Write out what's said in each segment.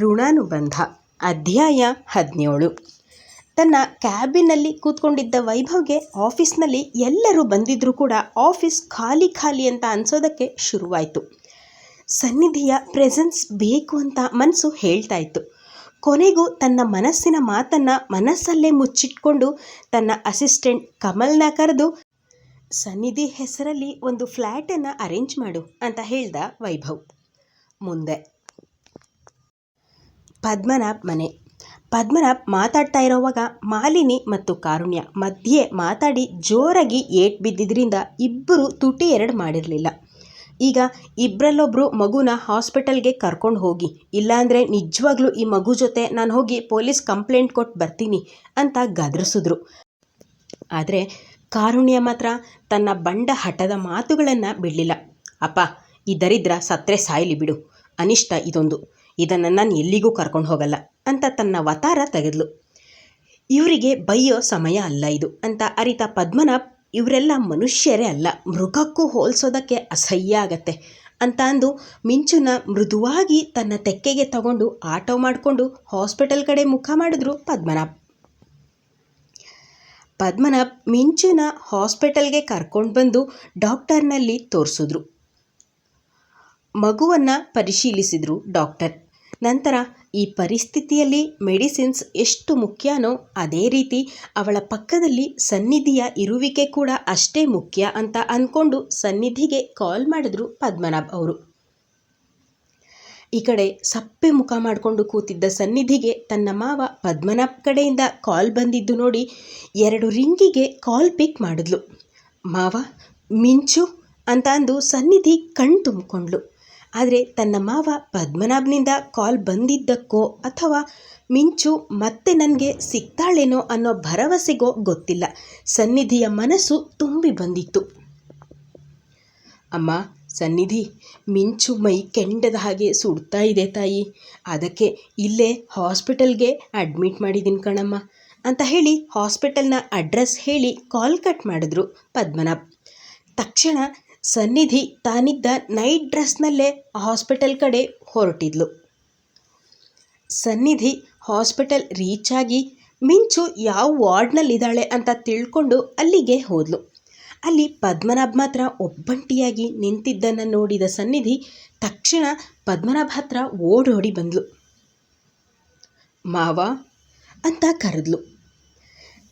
ಋಣಾನುಬಂಧ. ಅಧ್ಯಾಯ ಹದಿನೇಳು. ತನ್ನ ಕ್ಯಾಬಿನಲ್ಲಿ ಕೂತ್ಕೊಂಡಿದ್ದ ವೈಭವ್ಗೆ ಆಫೀಸ್ನಲ್ಲಿ ಎಲ್ಲರೂ ಬಂದಿದ್ದರೂ ಕೂಡ ಆಫೀಸ್ ಖಾಲಿ ಖಾಲಿ ಅಂತ ಅನ್ಸೋದಕ್ಕೆ ಶುರುವಾಯಿತು. ಸನ್ನಿಧಿಯ ಪ್ರೆಸೆನ್ಸ್ ಬೇಕು ಅಂತ ಮನಸ್ಸು ಹೇಳ್ತಾ ಇತ್ತು ಕೊನೆಗೂ ತನ್ನ ಮನಸ್ಸಿನ ಮಾತನ್ನು ಮನಸ್ಸಲ್ಲೇ ಮುಚ್ಚಿಟ್ಕೊಂಡು ತನ್ನ ಅಸಿಸ್ಟೆಂಟ್ ಕಮಲ್ನ ಕರೆದು, ಸನ್ನಿಧಿ ಹೆಸರಲ್ಲಿ ಒಂದು ಫ್ಲ್ಯಾಟನ್ನು ಅರೇಂಜ್ ಮಾಡು ಅಂತ ಹೇಳ್ದ ವೈಭವ್. ಮುಂದೆ ಪದ್ಮನಾಭ್ ಮನೆ. ಪದ್ಮನಾಭ್ ಮಾತಾಡ್ತಾ ಇರೋವಾಗ ಮಾಲಿನಿ ಮತ್ತು ಕಾರುಣ್ಯ ಮಧ್ಯೆ ಮಾತಾಡಿ ಜೋರಾಗಿ ಏಟ್ ಬಿದ್ದಿದ್ರಿಂದ ಇಬ್ಬರು ತುಟಿ ಎರಡು ಮಾಡಿರಲಿಲ್ಲ. ಈಗ ಇಬ್ಬರಲ್ಲೊಬ್ಬರು ಮಗುನ ಹಾಸ್ಪಿಟಲ್ಗೆ ಕರ್ಕೊಂಡು ಹೋಗಿ, ಇಲ್ಲಾಂದರೆ ನಿಜವಾಗ್ಲೂ ಈ ಮಗು ಜೊತೆ ನಾನು ಹೋಗಿ ಪೊಲೀಸ್ ಕಂಪ್ಲೇಂಟ್ ಕೊಟ್ಟು ಬರ್ತೀನಿ ಅಂತ ಗದರಿಸಿದ್ರು. ಆದರೆ ಕಾರುಣ್ಯ ಮಾತ್ರ ತನ್ನ ಬಂಡ ಹಠದ ಮಾತುಗಳನ್ನು ಬಿಡಲಿಲ್ಲ. ಅಪ್ಪ, ಈ ದರಿದ್ರ ಸತ್ರೆ ಸಾಯಲಿ ಬಿಡು. ಅನಿಷ್ಟ ಇದೊಂದು. ಇದನ್ನು ನಾನು ಎಲ್ಲಿಗೂ ಕರ್ಕೊಂಡು ಹೋಗಲ್ಲ ಅಂತ ತನ್ನ ವತಾರ ತೆಗೆದ್ಲು. ಇವರಿಗೆ ಬೈಯೋ ಸಮಯ ಅಲ್ಲ ಇದು ಅಂತ ಅರಿತ ಪದ್ಮನಾಭ್ ಇವರೆಲ್ಲ ಮನುಷ್ಯರೇ ಅಲ್ಲ, ಮೃಗಕ್ಕೂ ಹೋಲಿಸೋದಕ್ಕೆ ಅಸಹ್ಯ ಆಗತ್ತೆ ಅಂತ ಅಂದು ಮಿಂಚುನ ಮೃದುವಾಗಿ ತನ್ನ ತೆಕ್ಕೆಗೆ ತಗೊಂಡು ಆಟೋ ಮಾಡಿಕೊಂಡು ಹಾಸ್ಪಿಟಲ್ ಕಡೆ ಮುಖ ಮಾಡಿದ್ರು ಪದ್ಮನಾಭ್. ಪದ್ಮನಾಭ್ ಮಿಂಚುನ ಹಾಸ್ಪಿಟಲ್ಗೆ ಕರ್ಕೊಂಡು ಬಂದು ಡಾಕ್ಟರ್ನಲ್ಲಿ ತೋರಿಸಿದ್ರು. ಮಗುವನ್ನು ಪರಿಶೀಲಿಸಿದರು ಡಾಕ್ಟರ್. ನಂತರ ಈ ಪರಿಸ್ಥಿತಿಯಲ್ಲಿ ಮೆಡಿಸಿನ್ಸ್ ಎಷ್ಟು ಮುಖ್ಯನೋ ಅದೇ ರೀತಿ ಅವಳ ಪಕ್ಕದಲ್ಲಿ ಸನ್ನಿಧಿಯ ಇರುವಿಕೆ ಕೂಡ ಅಷ್ಟೇ ಮುಖ್ಯ ಅಂತ ಅಂದ್ಕೊಂಡು ಸನ್ನಿಧಿಗೆ ಕಾಲ್ ಮಾಡಿದ್ರು ಪದ್ಮನಾಭ್ ಅವರು. ಈ ಕಡೆ ಸಪ್ಪೆ ಮುಖ ಮಾಡಿಕೊಂಡು ಕೂತಿದ್ದ ಸನ್ನಿಧಿಗೆ ತನ್ನ ಮಾವ ಪದ್ಮನಾಭ್ ಕಡೆಯಿಂದ ಕಾಲ್ ಬಂದಿದ್ದು ನೋಡಿ ಎರಡು ರಿಂಗಿಗೆ ಕಾಲ್ ಪಿಕ್ ಮಾಡಿದ್ಲು. ಮಾವ, ಮಿಂಚು ಅಂತ ಅಂದು ಸನ್ನಿಧಿ ಕಣ್ ತುಂಬಿಕೊಂಡ್ಳು ಆದರೆ ತನ್ನ ಮಾವ ಪದ್ಮನಾಭ್ನಿಂದ ಕಾಲ್ ಬಂದಿದ್ದಕ್ಕೋ ಅಥವಾ ಮಿಂಚು ಮತ್ತೆ ನನಗೆ ಸಿಗ್ತಾಳೇನೋ ಅನ್ನೋ ಭರವಸೆಗೋ ಗೊತ್ತಿಲ್ಲ. ಸನ್ನಿಧಿಯ ಮನಸ್ಸು ತುಂಬಿ ಬಂದಿತ್ತು. ಅಮ್ಮ, ಸನ್ನಿಧಿ, ಮಿಂಚು ಮೈ ಕೆಂಡದ ಹಾಗೆ ಸುಡ್ತಾ ಇದೆ ತಾಯಿ. ಅದಕ್ಕೆ ಇಲ್ಲೇ ಹಾಸ್ಪಿಟಲ್ಗೆ ಅಡ್ಮಿಟ್ ಮಾಡಿದ್ದೀನಿ ಕಣಮ್ಮ ಅಂತ ಹೇಳಿ ಹಾಸ್ಪಿಟಲ್ನ ಅಡ್ರೆಸ್ ಹೇಳಿ ಕಾಲ್ ಕಟ್ ಮಾಡಿದ್ರು ಪದ್ಮನಾಭ್. ತಕ್ಷಣ ಸನ್ನಿಧಿ ತಾನಿದ್ದ ನೈಟ್ ಡ್ರೆಸ್ನಲ್ಲೇ ಹಾಸ್ಪಿಟಲ್ ಕಡೆ ಹೊರಟಿದ್ಲು. ಸನ್ನಿಧಿ ಹಾಸ್ಪಿಟಲ್ ರೀಚ್ ಆಗಿ ಮಿಂಚು ಯಾವ ವಾರ್ಡ್ನಲ್ಲಿದ್ದಾಳೆ ಅಂತ ತಿಳ್ಕೊಂಡು ಅಲ್ಲಿಗೆ ಹೋದ್ಲು. ಅಲ್ಲಿ ಪದ್ಮನಾಭ್ ಮಾತ್ರ ಒಬ್ಬಂಟಿಯಾಗಿ ನಿಂತಿದ್ದನ್ನು ನೋಡಿದ ಸನ್ನಿಧಿ ತಕ್ಷಣ ಪದ್ಮನಾಭ್ ಹತ್ರ ಓಡೋಡಿ ಬಂದ್ಲು. ಮಾವ ಅಂತ ಕರೆದ್ಲು.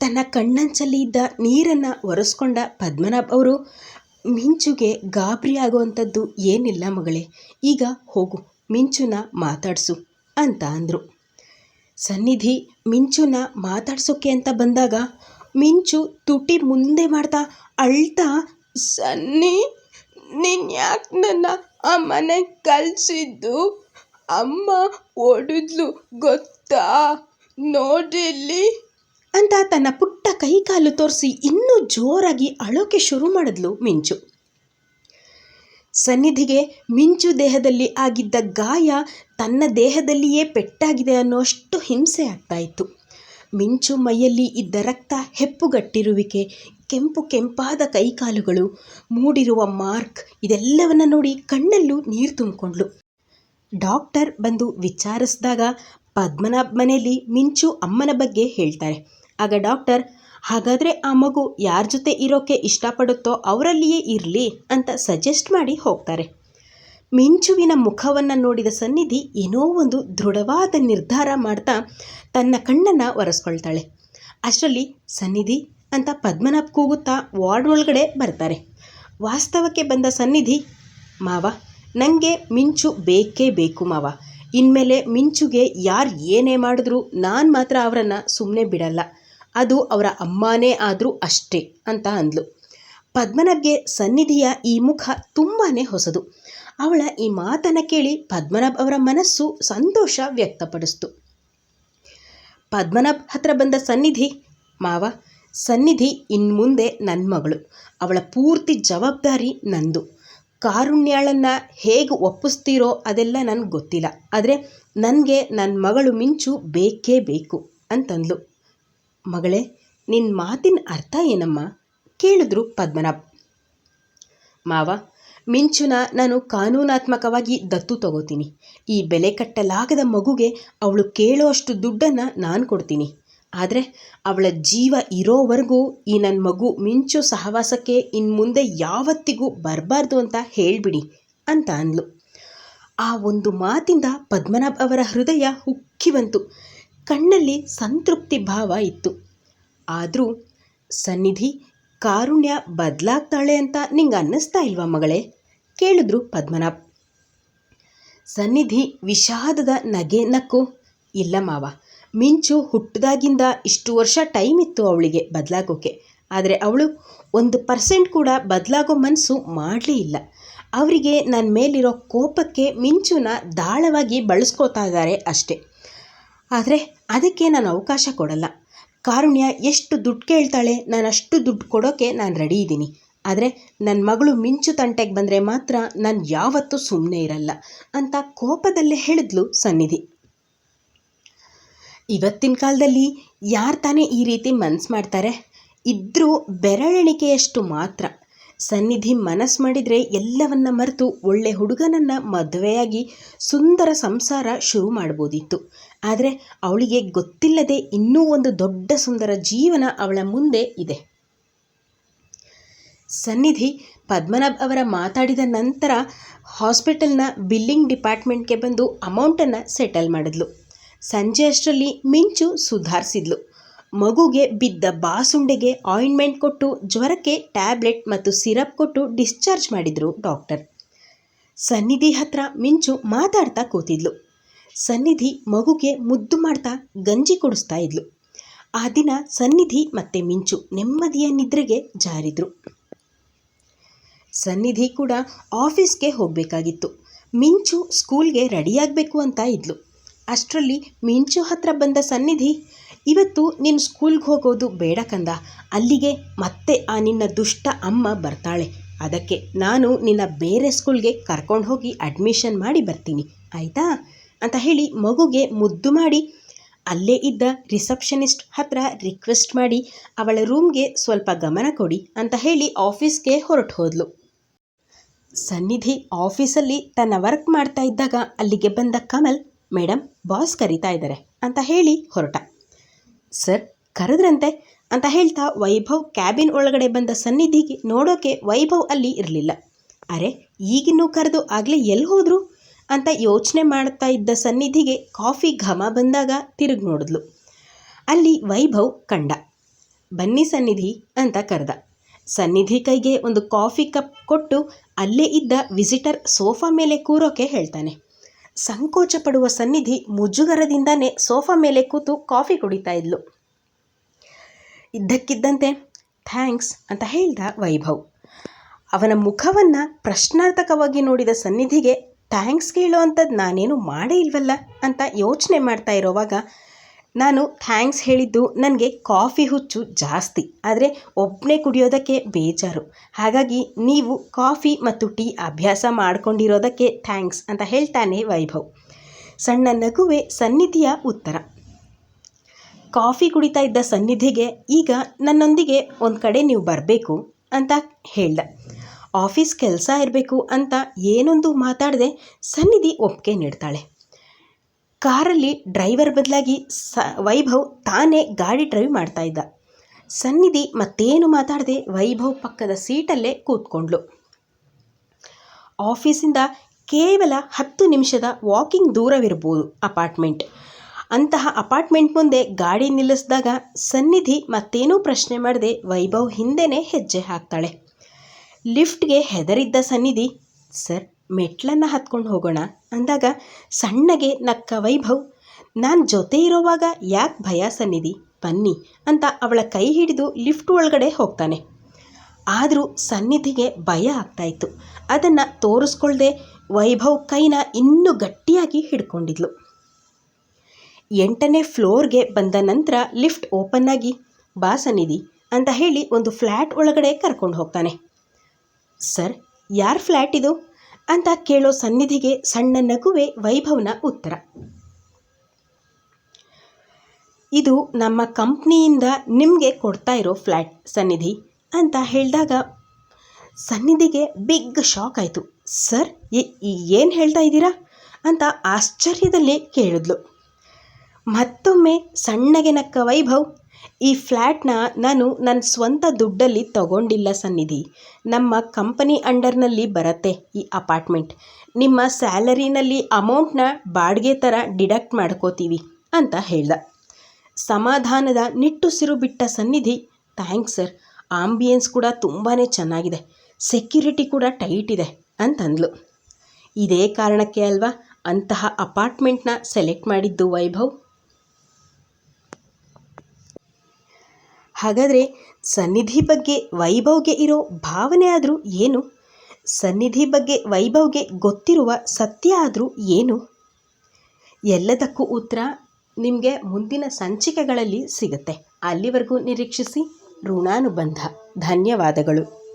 ತನ್ನ ಕಣ್ಣಂಚಲ್ಲಿ ಇದ್ದ ನೀರನ್ನು ಒರೆಸ್ಕೊಂಡ ಪದ್ಮನಾಭ್ ಅವರು ಮಿಂಚುಗೆ ಗಾಬರಿ ಆಗುವಂಥದ್ದು ಏನಿಲ್ಲ ಮಗಳೇ. ಈಗ ಹೋಗು, ಮಿಂಚುನ ಮಾತಾಡಿಸು ಅಂತ ಅಂದರು. ಸನ್ನಿಧಿ ಮಿಂಚುನ ಮಾತಾಡ್ಸೋಕ್ಕೆ ಅಂತ ಬಂದಾಗ ಮಿಂಚು ತುಟಿ ಮುಂದೆ ಮಾಡ್ತಾ ಅಳ್ತಾ, ಸನ್ನಿ, ನೀನು ಯಾಕೆ ನನ್ನ ಆ ಕಲಿಸಿದ್ದು? ಅಮ್ಮ ಓಡಿದ್ಲು ಗೊತ್ತಾ? ನೋಡಿಲ್ಲಿ ಅಂತ ತನ್ನ ಪುಟ್ಟ ಕೈಕಾಲು ತೋರಿಸಿ ಇನ್ನೂ ಜೋರಾಗಿ ಅಳೋಕೆ ಶುರು ಮಾಡಿದ್ಲು ಮಿಂಚು. ಸನ್ನಿಧಿಗೆ ಮಿಂಚು ದೇಹದಲ್ಲಿ ಆಗಿದ್ದ ಗಾಯ ತನ್ನ ದೇಹದಲ್ಲಿಯೇ ಪೆಟ್ಟಾಗಿದೆ ಅನ್ನೋಷ್ಟು ಹಿಂಸೆ ಆಗ್ತಾ ಇತ್ತು. ಮಿಂಚು ಮೈಯಲ್ಲಿ ಇದ್ದ ರಕ್ತ ಹೆಪ್ಪುಗಟ್ಟಿರುವಿಕೆ, ಕೆಂಪು ಕೆಂಪಾದ ಕೈಕಾಲುಗಳು, ಮೂಡಿರುವ ಮಾರ್ಕ್, ಇದೆಲ್ಲವನ್ನ ನೋಡಿ ಕಣ್ಣಲ್ಲೂ ನೀರು ತುಂಬಿಕೊಂಡ್ಲು. ಡಾಕ್ಟರ್ ಬಂದು ವಿಚಾರಿಸಿದಾಗ ಪದ್ಮನಾಭ್ ಮನೆಯಲ್ಲಿ ಮಿಂಚು ಅಮ್ಮನ ಬಗ್ಗೆ ಹೇಳ್ತಾರೆ. ಆಗ ಡಾಕ್ಟರ್, ಹಾಗಾದರೆ ಆ ಮಗು ಯಾರ ಜೊತೆ ಇರೋಕ್ಕೆ ಇಷ್ಟಪಡುತ್ತೋ ಅವರಲ್ಲಿಯೇ ಇರಲಿ ಅಂತ ಸಜೆಸ್ಟ್ ಮಾಡಿ ಹೋಗ್ತಾರೆ. ಮಿಂಚುವಿನ ಮುಖವನ್ನು ನೋಡಿದ ಸನ್ನಿಧಿ ಏನೋ ಒಂದು ದೃಢವಾದ ನಿರ್ಧಾರ ಮಾಡ್ತಾ ತನ್ನ ಕಣ್ಣನ್ನು ಒರೆಸ್ಕೊಳ್ತಾಳೆ. ಅಷ್ಟರಲ್ಲಿ ಸನ್ನಿಧಿ ಅಂತ ಪದ್ಮನಾಭ್ ಕೂಗುತ್ತಾ ವಾರ್ಡ್ ಒಳಗಡೆ ಬರ್ತಾರೆ. ವಾಸ್ತವಕ್ಕೆ ಬಂದ ಸನ್ನಿಧಿ, ಮಾವ ನನಗೆ ಮಿಂಚು ಬೇಕೇ ಬೇಕು ಮಾವ. ಇನ್ಮೇಲೆ ಮಿಂಚುಗೆ ಯಾರು ಏನೇ ಮಾಡಿದ್ರು ನಾನು ಮಾತ್ರ ಅವರನ್ನು ಸುಮ್ಮನೆ ಬಿಡಲ್ಲ. ಅದು ಅವರ ಅಮ್ಮನೇ ಆದರೂ ಅಷ್ಟೇ ಅಂತ ಅಂದ್ಲು. ಪದ್ಮನಾಭ್ಗೆ ಸನ್ನಿಧಿಯ ಈ ಮುಖ ತುಂಬಾ ಹೊಸದು. ಅವಳ ಈ ಮಾತನ್ನು ಕೇಳಿ ಪದ್ಮನಾಭ್ ಅವರ ಮನಸ್ಸು ಸಂತೋಷ ವ್ಯಕ್ತಪಡಿಸ್ತು. ಪದ್ಮನಾಭ್ ಹತ್ರ ಬಂದ ಸನ್ನಿಧಿ, ಮಾವ, ಸನ್ನಿಧಿ ಇನ್ನು ಮುಂದೆ ನನ್ನ ಮಗಳು. ಅವಳ ಪೂರ್ತಿ ಜವಾಬ್ದಾರಿ ನಂದು. ಕಾರುಣ್ಯಾಳನ್ನು ಹೇಗೆ ಒಪ್ಪಿಸ್ತೀರೋ ಅದೆಲ್ಲ ನನಗೆ ಗೊತ್ತಿಲ್ಲ. ಆದರೆ ನನಗೆ ನನ್ನ ಮಗಳು ಮಿಂಚು ಬೇಕೇ ಬೇಕು ಅಂತಂದ್ಲು. ಮಗಳೇ ನಿನ್ನ ಮಾತಿನ ಅರ್ಥ ಏನಮ್ಮ? ಕೇಳಿದ್ರು ಪದ್ಮನಾಭ್. ಮಾವ, ಮಿಂಚುನ ನಾನು ಕಾನೂನಾತ್ಮಕವಾಗಿ ದತ್ತು ತಗೋತೀನಿ. ಈ ಬೆಲೆ ಕಟ್ಟಲಾಗದ ಮಗುಗೆ ಅವಳು ಕೇಳೋಷ್ಟು ದುಡ್ಡನ್ನು ನಾನು ಕೊಡ್ತೀನಿ. ಆದರೆ ಅವಳ ಜೀವ ಇರೋವರೆಗೂ ಈ ನನ್ನ ಮಗು ಮಿಂಚು ಸಹವಾಸಕ್ಕೆ ಇನ್ನು ಮುಂದೆ ಯಾವತ್ತಿಗೂ ಬರಬಾರ್ದು ಅಂತ ಹೇಳಿಬಿಡಿ ಅಂತ ಅಂದ್ಲು. ಆ ಒಂದು ಮಾತಿಂದ ಪದ್ಮನಾಭ್ ಅವರ ಹೃದಯ ಉಕ್ಕಿ ಬಂತು. ಕಣ್ಣಲ್ಲಿ ಸಂತೃಪ್ತಿ ಭಾವ ಇತ್ತು. ಆದರೂ ಸನ್ನಿಧಿ ಕಾರುಣ್ಯ ಬದಲಾಗ್ತಾಳೆ ಅಂತ ನಿಂಗೆ ಅನ್ನಿಸ್ತಾ ಇಲ್ವಾ ಮಗಳೇ? ಕೇಳಿದ್ರು ಪದ್ಮನಾಭ್. ಸನ್ನಿಧಿ ವಿಷಾದದ ನಗೆ ನಕ್ಕು. ಇಲ್ಲ ಮಾವ, ಮಿಂಚು ಹುಟ್ಟಿದಾಗಿಂದ ಇಷ್ಟು ವರ್ಷ ಟೈಮ್ ಇತ್ತು ಅವಳಿಗೆ ಬದಲಾಗೋಕೆ. ಆದರೆ ಅವಳು ಒಂದು ಪರ್ಸೆಂಟ್ ಕೂಡ ಬದಲಾಗೋ ಮನಸ್ಸು ಮಾಡಲೇ ಇಲ್ಲ. ಅವರಿಗೆ ನನ್ನ ಮೇಲಿರೋ ಕೋಪಕ್ಕೆ ಮಿಂಚುನ ದಾಳವಾಗಿ ಬಳಸ್ಕೋತಾ ಇದ್ದಾರೆ ಅಷ್ಟೇ. ಆದರೆ ಅದಕ್ಕೆ ನಾನು ಅವಕಾಶ ಕೊಡಲ್ಲ. ಕಾರುಣ್ಯ ಎಷ್ಟು ದುಡ್ಡು ಕೇಳ್ತಾಳೆ ನಾನು ಅಷ್ಟು ದುಡ್ಡು ಕೊಡೋಕ್ಕೆ ನಾನು ರೆಡಿ ಇದ್ದೀನಿ. ಆದರೆ ನನ್ನ ಮಗಳು ಮಿಂಚು ತಂಟೆಗೆ ಬಂದರೆ ಮಾತ್ರ ನಾನು ಯಾವತ್ತೂ ಸುಮ್ಮನೆ ಇರಲ್ಲ ಅಂತ ಕೋಪದಲ್ಲೇ ಹೇಳಿದ್ಲು ಸನ್ನಿಧಿ. ಇವತ್ತಿನ ಕಾಲದಲ್ಲಿ ಯಾರು ತಾನೇ ಈ ರೀತಿ ಮನ್ಸು ಮಾಡ್ತಾರೆ? ಇದ್ದರೂ ಬೆರಳೆಣಿಕೆಯಷ್ಟು ಮಾತ್ರ. ಸನ್ನಿಧಿ ಮನಸ್ಸು ಮಾಡಿದರೆ ಎಲ್ಲವನ್ನ ಮರೆತು ಒಳ್ಳೆ ಹುಡುಗನನ್ನು ಮದುವೆಯಾಗಿ ಸುಂದರ ಸಂಸಾರ ಶುರು ಮಾಡ್ಬೋದಿತ್ತು. ಆದರೆ ಅವಳಿಗೆ ಗೊತ್ತಿಲ್ಲದೆ ಇನ್ನೂ ಒಂದು ದೊಡ್ಡ ಸುಂದರ ಜೀವನ ಅವಳ ಮುಂದೆ ಇದೆ. ಸನ್ನಿಧಿ ಪದ್ಮನಾಭ್ ಅವರ ಮಾತಾಡಿದ ನಂತರ ಹಾಸ್ಪಿಟಲ್ನ ಬಿಲ್ಲಿಂಗ್ ಡಿಪಾರ್ಟ್ಮೆಂಟ್ಗೆ ಬಂದು ಅಮೌಂಟನ್ನು ಸೆಟಲ್ ಮಾಡಿದ್ಲು. ಸಂಜೆ ಅಷ್ಟರಲ್ಲಿ ಮಿಂಚು ಸುಧಾರಿಸಿದ್ಲು. ಮಗುಗೆ ಬಿದ್ದ ಬಾಸುಂಡೆಗೆ ಆಯಿಂಟ್ಮೆಂಟ್ ಕೊಟ್ಟು ಜ್ವರಕ್ಕೆ ಟ್ಯಾಬ್ಲೆಟ್ ಮತ್ತು ಸಿರಪ್ ಕೊಟ್ಟು ಡಿಸ್ಚಾರ್ಜ್ ಮಾಡಿದರು ಡಾಕ್ಟರ್ ಸನ್ನಿಧಿ ಹತ್ರ ಮಿಂಚು ಮಾತಾಡ್ತಾ ಕೂತಿದ್ಲು. ಸನ್ನಿಧಿ ಮಗುಗೆ ಮುದ್ದು ಮಾಡ್ತಾ ಗಂಜಿ ಕೊಡಿಸ್ತಾ ಇದ್ಲು. ಆ ದಿನ ಸನ್ನಿಧಿ ಮತ್ತು ಮಿಂಚು ನೆಮ್ಮದಿಯ ನಿದ್ರೆಗೆ ಜಾರಿದ್ರು. ಸನ್ನಿಧಿ ಕೂಡ ಆಫೀಸ್ಗೆ ಹೋಗಬೇಕಾಗಿತ್ತು. ಮಿಂಚು ಸ್ಕೂಲ್ಗೆ ರೆಡಿಯಾಗಬೇಕು ಅಂತ ಇದ್ಲು. ಅಷ್ಟರಲ್ಲಿ ಮಿಂಚು ಹತ್ರ ಬಂದ ಸನ್ನಿಧಿ ಇವತ್ತು ನಿನ್ನ ಸ್ಕೂಲ್ಗೆ ಹೋಗೋದು ಬೇಡ ಕಂದ. ಅಲ್ಲಿಗೆ ಮತ್ತೆ ಆ ನಿನ್ನ ದುಷ್ಟ ಅಮ್ಮ ಬರ್ತಾಳೆ. ಅದಕ್ಕೆ ನಾನು ನಿನ್ನ ಬೇರೆ ಸ್ಕೂಲ್ಗೆ ಕರ್ಕೊಂಡು ಹೋಗಿ ಅಡ್ಮಿಷನ್ ಮಾಡಿ ಬರ್ತೀನಿ. ಆಯಿತಾ? ಅಂತ ಹೇಳಿ ಮಗುಗೆ ಮುದ್ದು ಮಾಡಿ ಅಲ್ಲೇ ಇದ್ದ ರಿಸೆಪ್ಷನಿಸ್ಟ್ ಹತ್ರ ರಿಕ್ವೆಸ್ಟ್ ಮಾಡಿ ಅವಳ ರೂಮ್ಗೆ ಸ್ವಲ್ಪ ಗಮನ ಕೊಡಿ ಅಂತ ಹೇಳಿ ಆಫೀಸ್ಗೆ ಹೊರಟು ಹೋದ್ಲು. ಸನ್ನಿಧಿ ಆಫೀಸಲ್ಲಿ ತನ್ನ ವರ್ಕ್ ಮಾಡ್ತಾ ಇದ್ದಾಗ ಅಲ್ಲಿಗೆ ಬಂದ ಕಮಲ್ ಮೇಡಮ್ ಬಾಸ್ ಕರಿತಾ ಇದ್ದಾರೆ ಅಂತ ಹೇಳಿ ಹೊರಟ. ಸರ್, ಕರೆದ್ರಂತೆ ಅಂತ ಹೇಳ್ತಾ ವೈಭವ್ ಕ್ಯಾಬಿನ್ ಒಳಗಡೆ ಬಂದ ಸನ್ನಿಧಿಗೆ ನೋಡೋಕೆ ವೈಭವ್ ಅಲ್ಲಿ ಇರಲಿಲ್ಲ. ಅರೆ, ಈಗಿನ್ನೂ ಕರೆದು ಆಗಲೇ ಎಲ್ಲಿ ಹೋದರು? ಅಂತ ಯೋಚನೆ ಮಾಡ್ತಾ ಇದ್ದ ಸನ್ನಿಧಿಗೆ ಕಾಫಿ ಘಮ ಬಂದಾಗ ತಿರುಗಿ ನೋಡಿದ್ಲು. ಅಲ್ಲಿ ವೈಭವ್ ಕಂಡ. ಬನ್ನಿ ಸನ್ನಿಧಿ ಅಂತ ಕರೆದ. ಸನ್ನಿಧಿ ಕೈಗೆ ಒಂದು ಕಾಫಿ ಕಪ್ ಕೊಟ್ಟು ಅಲ್ಲೇ ಇದ್ದ ವಿಸಿಟರ್ ಸೋಫಾ ಮೇಲೆ ಕೂರೋಕೆ ಹೇಳ್ತಾನೆ. ಸಂಕೋಚ ಪಡುವ ಸನ್ನಿಧಿ ಮುಜುಗರದಿಂದನೇ ಸೋಫಾ ಮೇಲೆ ಕೂತು ಕಾಫಿ ಕುಡಿತಾ ಇದ್ಲು. ಇದ್ದಕ್ಕಿದ್ದಂತೆ, ಥ್ಯಾಂಕ್ಸ್ ಅಂತ ಹೇಳ್ದ ವೈಭವ್. ಅವನ ಮುಖವನ್ನು ಪ್ರಶ್ನಾರ್ಥಕವಾಗಿ ನೋಡಿದ ಸನ್ನಿಧಿಗೆ, ಥ್ಯಾಂಕ್ಸ್ ಕೇಳೋ ಅಂಥದ್ದು ನಾನೇನು ಮಾಡೇ ಇಲ್ವಲ್ಲ? ಅಂತ ಯೋಚನೆ ಮಾಡ್ತಾ ಇರೋವಾಗ ನಾನು ಥ್ಯಾಂಕ್ಸ್ ಹೇಳಿದ್ದು ನನಗೆ ಕಾಫಿ ಹುಚ್ಚು ಜಾಸ್ತಿ, ಆದರೆ ಒಬ್ಬನೇ ಕುಡಿಯೋದಕ್ಕೆ ಬೇಜಾರು. ಹಾಗಾಗಿ ನೀವು ಕಾಫಿ ಮತ್ತು ಟೀ ಅಭ್ಯಾಸ ಮಾಡಿಕೊಂಡಿರೋದಕ್ಕೆ ಥ್ಯಾಂಕ್ಸ್ ಅಂತ ಹೇಳ್ತಾನೆ ವೈಭವ್. ಸಣ್ಣ ನಗುವೆ ಸನ್ನಿಧಿಯ ಉತ್ತರ. ಕಾಫಿ ಕುಡಿತಾ ಇದ್ದ ಸನ್ನಿಧಿಗೆ ಈಗ ನನ್ನೊಂದಿಗೆ ಒಂದು ಕಡೆ ನೀವು ಬರಬೇಕು ಅಂತ ಹೇಳ್ದ. ಆಫೀಸ್ ಕೆಲಸ ಇರಬೇಕು ಅಂತ ಏನೊಂದು ಮಾತಾಡದೆ ಸನ್ನಿಧಿ ಒಪ್ಪಿಗೆ ನೀಡ್ತಾಳೆ. ಕಾರಲ್ಲಿ ಡ್ರೈವರ್ ಬದಲಾಗಿ ಸ, ವೈಭವ್ ತಾನೇ ಗಾಡಿ ಡ್ರೈವ್ ಮಾಡ್ತಾ ಇದ್ದ. ಸನ್ನಿಧಿ ಮತ್ತೇನು ಮಾತಾಡದೆ ವೈಭವ್ ಪಕ್ಕದ ಸೀಟಲ್ಲೇ ಕೂತ್ಕೊಂಡ್ಳು. ಆಫೀಸಿಂದ ಕೇವಲ ಹತ್ತು ನಿಮಿಷದ ವಾಕಿಂಗ್ ದೂರವಿರ್ಬೋದು ಅಪಾರ್ಟ್ಮೆಂಟ್. ಅಂತಹ ಅಪಾರ್ಟ್ಮೆಂಟ್ ಮುಂದೆ ಗಾಡಿ ನಿಲ್ಲಿಸಿದಾಗ ಸನ್ನಿಧಿ ಮತ್ತೇನೂ ಪ್ರಶ್ನೆ ಮಾಡದೆ ವೈಭವ್ ಹಿಂದೆನೇ ಹೆಜ್ಜೆ ಹಾಕ್ತಾಳೆ. ಲಿಫ್ಟ್ಗೆ ಹೆದರಿದ್ದ ಸನ್ನಿಧಿ, ಸರ್ ಮೆಟ್ಲನ್ನು ಹತ್ಕೊಂಡು ಹೋಗೋಣ. ಅಂದಾಗ ಸಣ್ಣಗೆ ನಕ್ಕ ವೈಭವ್, ನಾನು ಜೊತೆ ಇರೋವಾಗ ಯಾಕೆ ಭಯ ಸನ್ನಿಧಿ? ಬನ್ನಿ ಅಂತ ಅವಳ ಕೈ ಹಿಡಿದು ಲಿಫ್ಟ್ ಒಳಗಡೆ ಹೋಗ್ತಾನೆ. ಆದರೂ ಸನ್ನಿಧಿಗೆ ಭಯ ಆಗ್ತಾಯಿತ್ತು ಅದನ್ನು ತೋರಿಸ್ಕೊಳ್ದೆ ವೈಭವ್ ಕೈನ ಇನ್ನೂ ಗಟ್ಟಿಯಾಗಿ ಹಿಡ್ಕೊಂಡಿದ್ಲು. ಎಂಟನೇ ಫ್ಲೋರ್ಗೆ ಬಂದ ನಂತರ ಲಿಫ್ಟ್ ಓಪನ್ ಆಗಿ, ಬಾ ಸನ್ನಿಧಿ ಅಂತ ಹೇಳಿ ಒಂದು ಫ್ಲ್ಯಾಟ್ ಒಳಗಡೆ ಕರ್ಕೊಂಡು ಹೋಗ್ತಾನೆ. ಸರ್, ಯಾರ ಫ್ಲ್ಯಾಟ್ ಇದು? ಅಂತ ಕೇಳೋ ಸನ್ನಿಧಿಗೆ ಸಣ್ಣ ನಗುವೆ ವೈಭವ್ನ ಉತ್ತರ. ಇದು ನಮ್ಮ ಕಂಪ್ನಿಯಿಂದ ನಿಮಗೆ ಕೊಡ್ತಾ ಇರೋ ಫ್ಲ್ಯಾಟ್ ಸನ್ನಿಧಿ ಅಂತ ಹೇಳಿದಾಗ ಸನ್ನಿಧಿಗೆ ಬಿಗ್ ಶಾಕ್ ಆಯಿತು. ಸರ್ ಏನು ಹೇಳ್ತಾ ಇದ್ದೀರಾ? ಅಂತ ಆಶ್ಚರ್ಯದಲ್ಲಿ ಕೇಳಿದ್ಲು. ಮತ್ತೊಮ್ಮೆ ಸಣ್ಣಗೆ ನಕ್ಕ ವೈಭವ್ ಈ ಫ್ಲ್ಯಾಟ್ನ ನಾನು ನನ್ನ ಸ್ವಂತ ದುಡ್ಡಲ್ಲಿ ತಗೊಂಡಿಲ್ಲ ಸನ್ನಿಧಿ. ನಮ್ಮ ಕಂಪನಿ ಅಂಡರ್ನಲ್ಲಿ ಬರುತ್ತೆ ಈ ಅಪಾರ್ಟ್ಮೆಂಟ್. ನಿಮ್ಮ ಸ್ಯಾಲರಿನಲ್ಲಿ ಅಮೌಂಟ್ನ ಬಾಡಿಗೆ ಥರ ಡಿಡಕ್ಟ್ ಮಾಡ್ಕೋತೀವಿ ಅಂತ ಹೇಳ್ದ. ಸಮಾಧಾನದ ನಿಟ್ಟುಸಿರು ಬಿಟ್ಟ ಸನ್ನಿಧಿ, ಥ್ಯಾಂಕ್ಸ್ ಸರ್, ಆಂಬಿಯನ್ಸ್ ಕೂಡ ತುಂಬಾ ಚೆನ್ನಾಗಿದೆ, ಸೆಕ್ಯುರಿಟಿ ಕೂಡ ಟೈಟ್ ಇದೆ ಅಂತಂದ್ಲು. ಇದೇ ಕಾರಣಕ್ಕೆ ಅಲ್ವಾ ಅಂತಹ ಅಪಾರ್ಟ್ಮೆಂಟ್ನ ಸೆಲೆಕ್ಟ್ ಮಾಡಿದ್ದು ವೈಭವ್? ಹಾಗಾದರೆ ಸನ್ನಿಧಿ ಬಗ್ಗೆ ವೈಭವ್ಗೆ ಇರೋ ಭಾವನೆ ಆದರೂ ಏನು? ಸನ್ನಿಧಿ ಬಗ್ಗೆ ವೈಭವ್ಗೆ ಗೊತ್ತಿರುವ ಸತ್ಯ ಆದರೂ ಏನು? ಎಲ್ಲದಕ್ಕೂ ಉತ್ತರ ನಿಮಗೆ ಮುಂದಿನ ಸಂಚಿಕೆಗಳಲ್ಲಿ ಸಿಗುತ್ತೆ. ಅಲ್ಲಿವರೆಗೂ ನಿರೀಕ್ಷಿಸಿ ಋಣಾನುಬಂಧ. ಧನ್ಯವಾದಗಳು.